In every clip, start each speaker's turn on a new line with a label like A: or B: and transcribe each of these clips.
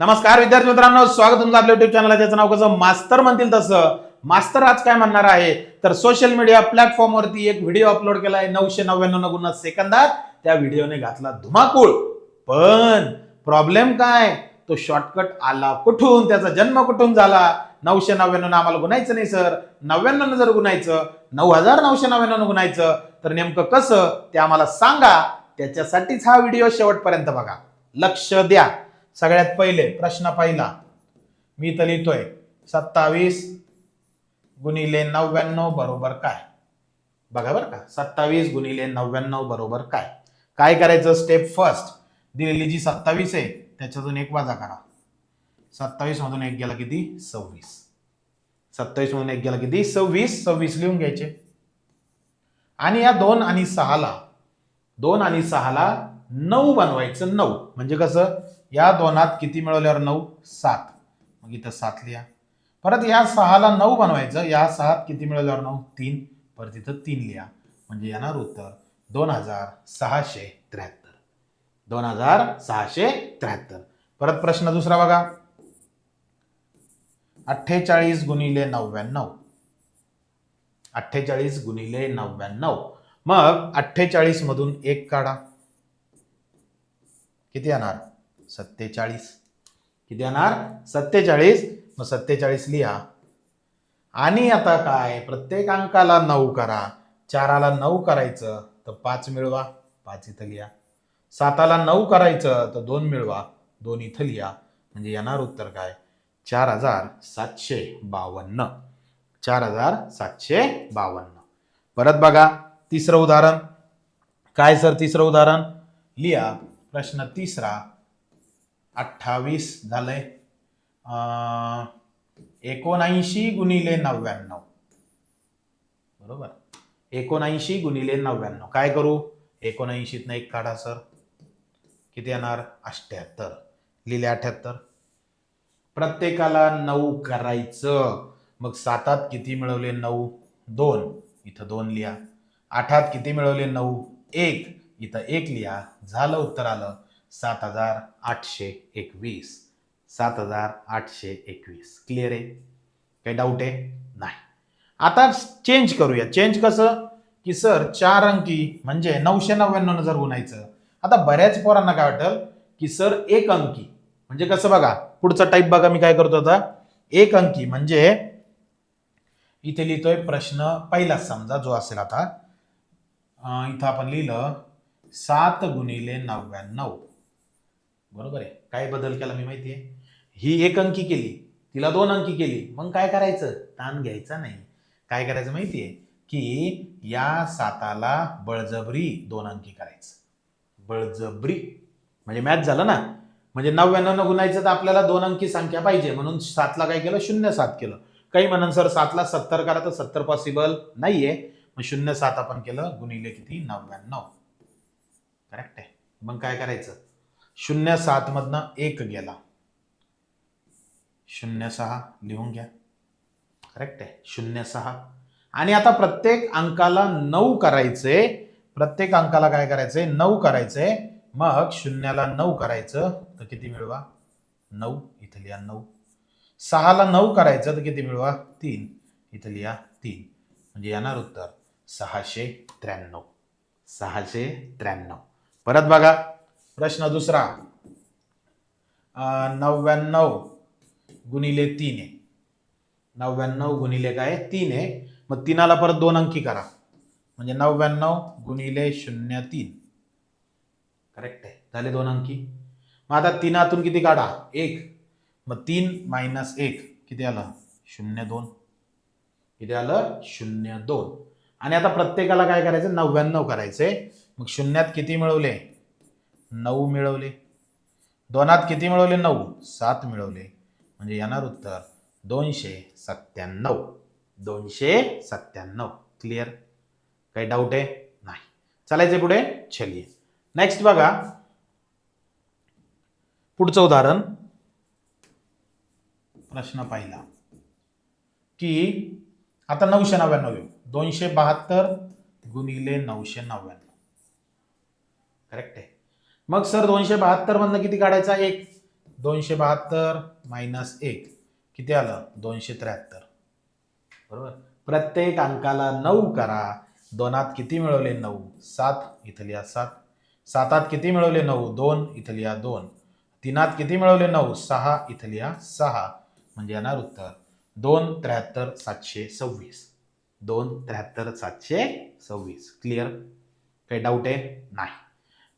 A: नमस्कार विद्यार्थी मित्रांनो स्वागत तुमचं आपल्या युट्यूब चॅनल त्याचं नाव कसं? मास्तर म्हणतील तसं. मास्तर आज काय म्हणणार आहे? तर सोशल मीडिया प्लॅटफॉर्मवरती एक व्हिडिओ अपलोड केला आहे नऊशे नव्याण्णव गुन्हा सेकंदात. त्या व्हिडिओने घातला धुमाकूळ. पण प्रॉब्लेम काय? तो शॉर्टकट आला कुठून? त्याचा जन्म कुठून झाला? नऊशे नव्याण्णव आम्हाला गुणायचं नाही सर नव्याण्णव जर गुन्हायचं नऊ हजार नऊशे नव्याण्णव गुन्हायचं तर नेमकं कसं? ते आम्हाला सांगा. त्याच्यासाठीच हा व्हिडिओ शेवटपर्यंत बघा. लक्ष द्या. सगळ्यात पहिले प्रश्न पहिला. मी तर लिहितोय सत्तावीस गुणिले नव्याण्णव बरोबर काय? बघा बरं का सत्तावीस गुणिले नव्याण्णव बरोबर काय? काय करायचं? स्टेप फर्स्ट दिलेली जी सत्तावीस आहे त्याच्यातून एक वाजा करा. सत्तावीस मधून एक गेला किती? सव्वीस. सत्तावीस मधून एक गेला किती? सव्वीस. सव्वीस लिहून घ्यायचे. आणि या दोन आणि सहाला दोन आणि सहाला नऊ बनवायचं नऊ. म्हणजे कसं? या दोनात किती मिळवल्यावर नऊ? सात. मग इथं सात लिहा. परत या सहाला नऊ बनवायचं. या सहात किती मिळवल्यावर नऊ? तीन. परत इथं तीन लिहा. म्हणजे येणार उत्तर दोन हजार सहाशे त्र्याहत्तर. दोन हजार सहाशे त्र्याहत्तर. परत प्रश्न दुसरा बघा. अठ्ठेचाळीस गुणिले नव्याण्णव. अठ्ठेचाळीस गुणिले नव्याण्णव. मग अठ्ठेचाळीस मधून एक काढा. किती येणार? सत्तेचाळीस. किती येणार? सत्तेचाळीस. मग सत्तेचाळीस लिहा. आणि आता काय? प्रत्येक अंकाला नऊ करा. चाराला नऊ करायचं तर पाच मिळवा. पाच इथं लिहा. साताला नऊ करायचं तर दोन मिळवा. दोन इथं लिहा. म्हणजे येणार उत्तर काय? चार हजार सातशे बावन्न. चार हजार सातशे बावन्न. परत बघा तिसरं उदाहरण. काय सर तिसरं उदाहरण? लिहा. प्रश्न तिसरा. अठ्ठावीस झालंय. आहे एकोणऐंशी गुणिले नव्याण्णव. बरोबर? एकोणऐंशी गुणिले नव्याण्णव. काय करू? एकोणऐंशीतनं एक काढा सर. किती येणार? अठ्ठ्याहत्तर. लिहिले अठ्ठ्याहत्तर. प्रत्येकाला नऊ करायचं. मग सातात किती मिळवले? नऊ. दोन. इथं दोन लिहा. आठात किती मिळवले? नऊ. एक. इथं एक लिहा. झालं उत्तर आलं. सात हजार आठशे एकवीस. सात हजार आठशे एकवीस. क्लिअर आहे? काही डाऊट आहे? नाही. आता चेंज करूया. चेंज कसं? की सर चार अंकी म्हणजे नऊशे नव्याण्णव जर गुणायचं आता बऱ्याच पोरांना काय वाटेल की सर एक अंकी. म्हणजे कसं बघा? पुढचा टाईप बघा मी काय करतो आता. एक अंकी म्हणजे इथे लिहितोय प्रश्न पहिलाच समजा जो असेल आता. इथं आपण लिहिलं सात गुणिले नव्याण्णव. बरोबर आहे. काय बदल केला मी माहिती आहे ही एक अंकी केली तिला दोन अंकी केली. मग काय करायचं? ताण घ्यायचा नाही. काय करायचं माहिती आहे की या साताला बळजबरी दोन अंकी करायचं. बळजबरी. म्हणजे मॅच झालं ना? म्हणजे नव्याण्णव गुणायचं तर आपल्याला दोन अंकी संख्या पाहिजे. म्हणून सातला काय केलं? शून्य सात केलं. काही म्हणून सर सातला सत्तर करा तर सत्तर पॉसिबल नाहीये. मग शून्य सात आपण केलं गुणिले किती? नव्याण्णव. करेक्ट आहे. मग काय करायचं? शून्य सातमधनं एक गेला. शून्य सहा लिहून घ्या. करेक्ट आहे. शून्य सहा. आणि आता प्रत्येक अंकाला नऊ करायचे. प्रत्येक अंकाला काय करायचंय नऊ करायचंय मग शून्याला नऊ करायचं. तर किती मिळवा? नऊ. इथं लिहा नऊ. सहाला नऊ करायचं तर किती मिळवा? तीन. इथं लिहा तीन. म्हणजे येणार उत्तर. सहाशे त्र्याण्णव. सहाशे त्र्याण्णव. परत बघा. प्रश्न दुसरा. नव्याण्णव गुणिले तीन आहे. नव्याण्णव गुणिले काय तीन आहे. मग तीनाला परत दोन अंकी करा. म्हणजे नव्याण्णव गुणिले शून्य तीन. करेक्ट आहे. झाले दोन अंकी. मग आता तीनातून किती काढा? एक. मग तीन मायनस एक. किती आलं? शून्य दोन. किती आलं? शून्य दोन. आणि आता प्रत्येकाला काय करायचं? नव्याण्णव करायचे मग शून्यात किती मिळवले? नऊ मिळवले. दोनात किती मिळवले? नऊ. सात मिळवले. म्हणजे येणार उत्तर दोनशे सत्त्याण्णव. दोनशे सत्त्याण्णव. क्लिअर काही डाऊट आहे? नाही. चालायचे पुढे? चलिये नेक्स्ट बघा. पुढचं उदाहरण. प्रश्न पाहिला. की आता नऊशे नव्याण्णव येऊ दोनशे बहात्तर गुणिले नऊशे नव्याण्णव. करेक्ट आहे? मग सर दोनशे बहात्तर मधनं किती काढायचा? एक. दोनशे बहात्तर मायनस एक. किती आलं? दोनशे त्र्याहत्तर. बरोबर? प्रत्येक अंकाला नऊ करा. दोनात किती मिळवले? नऊ. सात इथं लिहा सात. सातात किती मिळवले? नऊ. दोन इथं लिहा दोन. तीनात किती मिळवले? नऊ. सहा इथं लिहा सहा. म्हणजे येणार उत्तर. दोन त्र्याहत्तर सातशे सव्वीस. दोन त्र्याहत्तर सातशे सव्वीस. क्लिअर काही डाऊट आहे? नाही.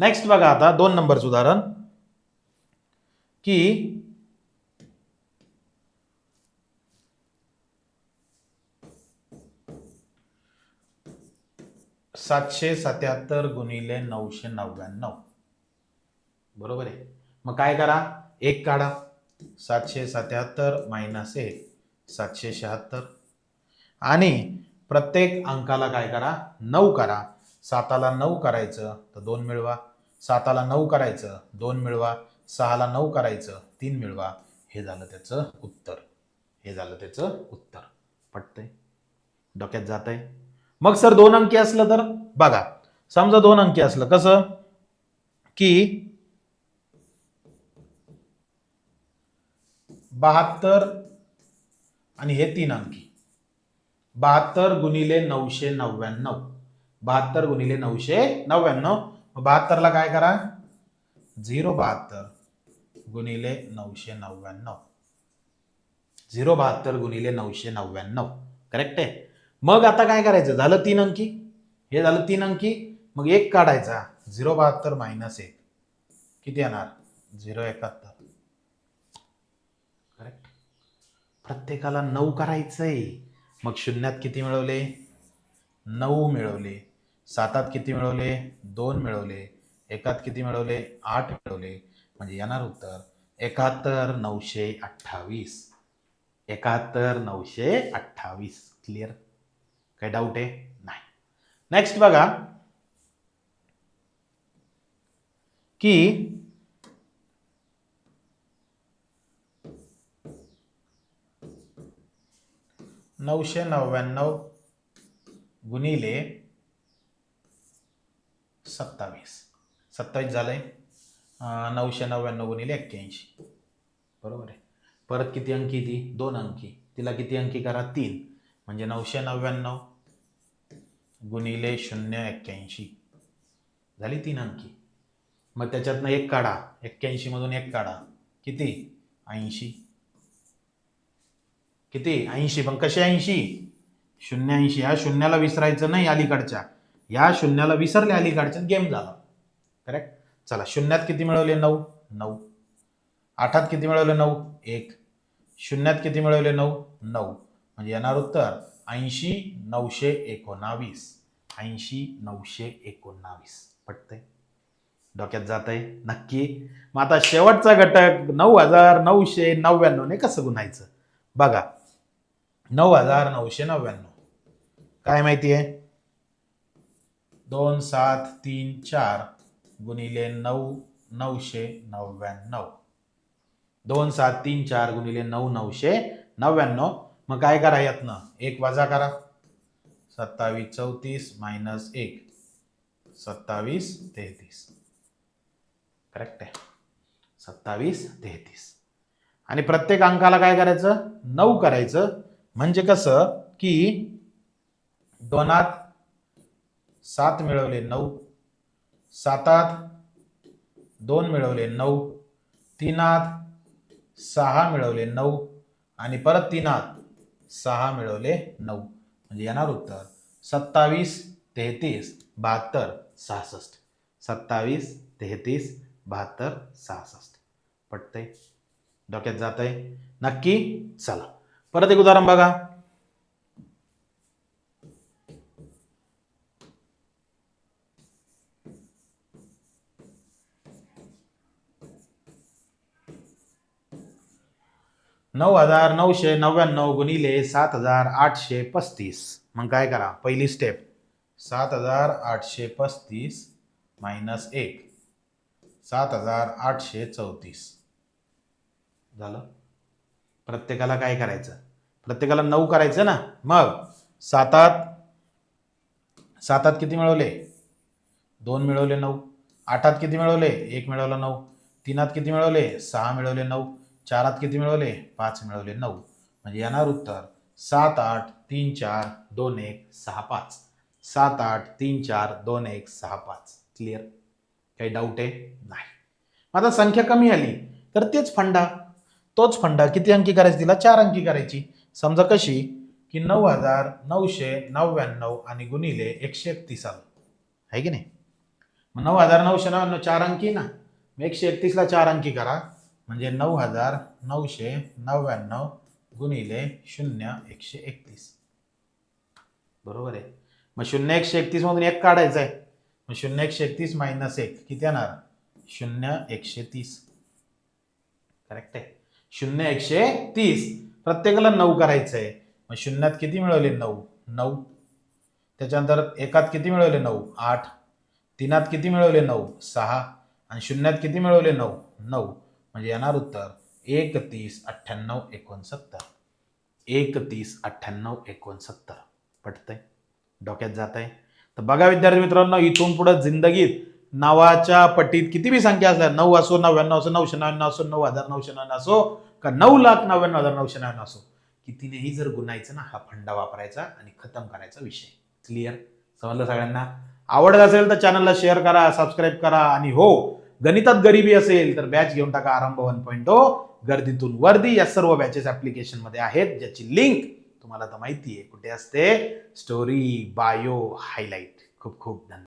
A: नेक्स्ट बघा आता दोन नंबरचं उदाहरण. की सातशे सत्याहत्तर गुणिले नऊशे नव्याण्णव. बरोबर आहे. मग काय करा? एक काढा. सातशे सत्याहत्तर मायनस एक. सातशे शहात्तर. आणि प्रत्येक अंकाला काय करा? नऊ करा. साताला नऊ करायचं तर दोन मिळवा. साताला नऊ करायचं दोन मिळवा. सहाला नऊ करायचं तीन मिळवा. हे झालं त्याचं उत्तर. हे झालं त्याचं उत्तर. पटतंय? डोक्यात जात आहे मग सर दोन अंकी असलं तर? बघा समजा दोन अंकी असलं कसं? की बहात्तर आणि हे तीन अंकी. बहात्तर गुणिले नऊशे नव्याण्णव. बहात्तर गुणिले नऊशे नव्याण्णव. बहात्तरला काय करा? झिरो बहात्तर गुणिले नऊशे नव्याण्णव. झिरो बहात्तर गुणिले नऊशे नव्याण्णव. करेक्ट आहे? मग आता काय करायचं? झालं तीन अंकी. हे झालं तीन अंकी. मग एक काढायचा. झिरो बहात्तर मायनस एक. किती येणार? झिरो एकाहत्तर. करेक्ट प्रत्येकाला नऊ करायचंय. मग शून्यात किती मिळवले? नऊ मिळवले. सातात किती मिळवले? दोन मिळवले. एकात किती मिळवले? आठ मिळवले. म्हणजे येणार उत्तर एकाहत्तर नऊशे अठ्ठावीस. एकाहत्तर नऊशे अठ्ठावीस. क्लिअर काही डाऊट आहे? नाही. नेक्स्ट बघा. की नऊशे नव्याण्णव गुणिले सत्तावीस. सत्तावीस झालंय. आहे नऊशे नव्याण्णव गुणिले एक्क्याऐंशी. बरोबर आहे. परत किती अंकी ती? दोन अंकी. तिला किती अंकी करा? तीन. म्हणजे नऊशे नव्याण्णव गुणिले शून्य एक्क्याऐंशी. झाली तीन अंकी. मग त्याच्यातनं एक काढा. एक्क्याऐंशीमधून एक काढा. किती? ऐंशी. किती? ऐंशी. पण कसे ऐंशी? शून्य ऐंशी. ह्या शून्याला विसरायचं नाही अलीकडच्या. ह्या शून्याला विसरले अलीकडच्या गेम झाला. करेक्ट चला शून्यात किती मिळवले? नऊ. नऊ. आठात किती मिळवले? नऊ. एक. शून्यात किती मिळवले? नऊ. नऊ. म्हणजे येणार उत्तर ऐंशी नऊशे एकोणावीस. ऐंशी नऊशे एकोणावीस. पटतंय? डोक्यात जात आहे नक्की? मग आता शेवटचा घटक नऊ हजार नऊशे नव्याण्णवने कसं गुन्हायचं बघा. नऊ हजार नऊशे नव्याण्णव. काय माहिती आहे? दोन सात तीन चार गुणिले नऊ नऊशे नव्याण्णव. दोन सात तीन चार गुणिले नऊ नऊशे नव्याण्णव. मग काय करा यातनं? एक वजा करा. सत्तावीस चौतीस मायनस एक. सत्तावीस तेहतीस. करेक्ट आहे. सत्तावीस तेहतीस. आणि प्रत्येक अंकाला काय करायचं? नऊ करायचं. म्हणजे कसं? की दोनात सात मिळवले नऊ. सातात दोन मिळवले नऊ. तीनात सहा मिळवले नऊ. आणि परत तीनात सहा मिळवले नऊ. म्हणजे येणार उत्तर सत्तावीस तेहतीस बहात्तर सहासष्ट. सत्तावीस तेहतीस बहात्तर सहासष्ट. पटतंय? डोक्यात जात आहे नक्की चला. परत एक उदाहरण बघा. नऊ हजार नऊशे नव्याण्णव गुणिले सात हजार आठशे पस्तीस. मग काय करा? पहिली स्टेप सात हजार आठशे पस्तीस मायनस एक. सात हजार आठशे चौतीस. झालं? प्रत्येकाला काय करायचं? प्रत्येकाला नऊ करायचं ना? मग सातात सातात किती मिळवले? दोन मिळवले नऊ. आठात किती मिळवले? एक मिळवलं नऊ. तीनात किती मिळवले? सहा मिळवले नऊ. चारात किती मिळवले? पाच मिळवले नऊ. म्हणजे येणार उत्तर सात आठ तीन चार दोन एक सहा पाच. सात आठ तीन चार दोन एक सहा पाच. क्लिअर काही डाऊट आहे? नाही. आता संख्या कमी आली तर तेच फंडा. तोच फंडा किती अंकी करायची तिला? चार अंकी करायची. समजा कशी? की नऊ हजार नऊशे नव्याण्णव आणि गुणिले एकशे एकतीस आलं आहे की नाही? मग नऊ हजार नऊशे नव्याण्णव चार अंकी ना. मग एकशे एकतीसला चार अंकी करा. म्हणजे नऊ हजार नऊशे नव्याण्णव गुणिले शून्य एकशे एकतीस. बरोबर आहे. मग शून्य एकशे एकतीस मधून एक काढायचं आहे. मग शून्य एकशे एकतीस मायनस एक किती येणार? शून्य एकशे तीस. करेक्ट आहे. शून्य एकशे तीस. प्रत्येकाला नऊ करायचं आहे मग शून्यात किती मिळवले? नऊ. नऊ. त्याच्यानंतर एकात किती मिळवले? नऊ. आठ. तीनात किती मिळवले? नऊ. सहा. आणि शून्यात किती मिळवले? नऊ. नऊ. म्हणजे येणार उत्तर एक तीस अठ्ठ्याण्णव एकोणसत्तर. एक तीस अठ्ठ्याण्णव एकोणसत्तर. पटतंय? डोक्यात जात आहे तर बघा विद्यार्थी मित्रांनो इथून पुढे जिंदगीत नावाच्या पटीत किती बी संख्या असल्या नऊ असो नव्याण्णव असो नऊशे नव्याण्णव असो नऊ हजार नऊशे नव्याण्णव असो का नऊ लाख नव्याण्णव हजार नऊशे नव्याण्णव असो कितीनेही जर गुन्हायचं ना हा फंडा वापरायचा आणि खतम करायचा विषय. क्लिअर समजलं सगळ्यांना? आवडत असेल तर चॅनलला शेअर करा सबस्क्राईब करा आणि हो गणितात गरिबी असेल तर बॅच घेऊन टाका आरंभ वन पॉईंट oh. गर्दीतून वर्दी या सर्व बॅचेस ऍप्लिकेशनमध्ये आहेत ज्याची लिंक तुम्हाला तर माहिती आहे कुठे असते? स्टोरी बायो हायलाईट खूप खूप धन्यवाद.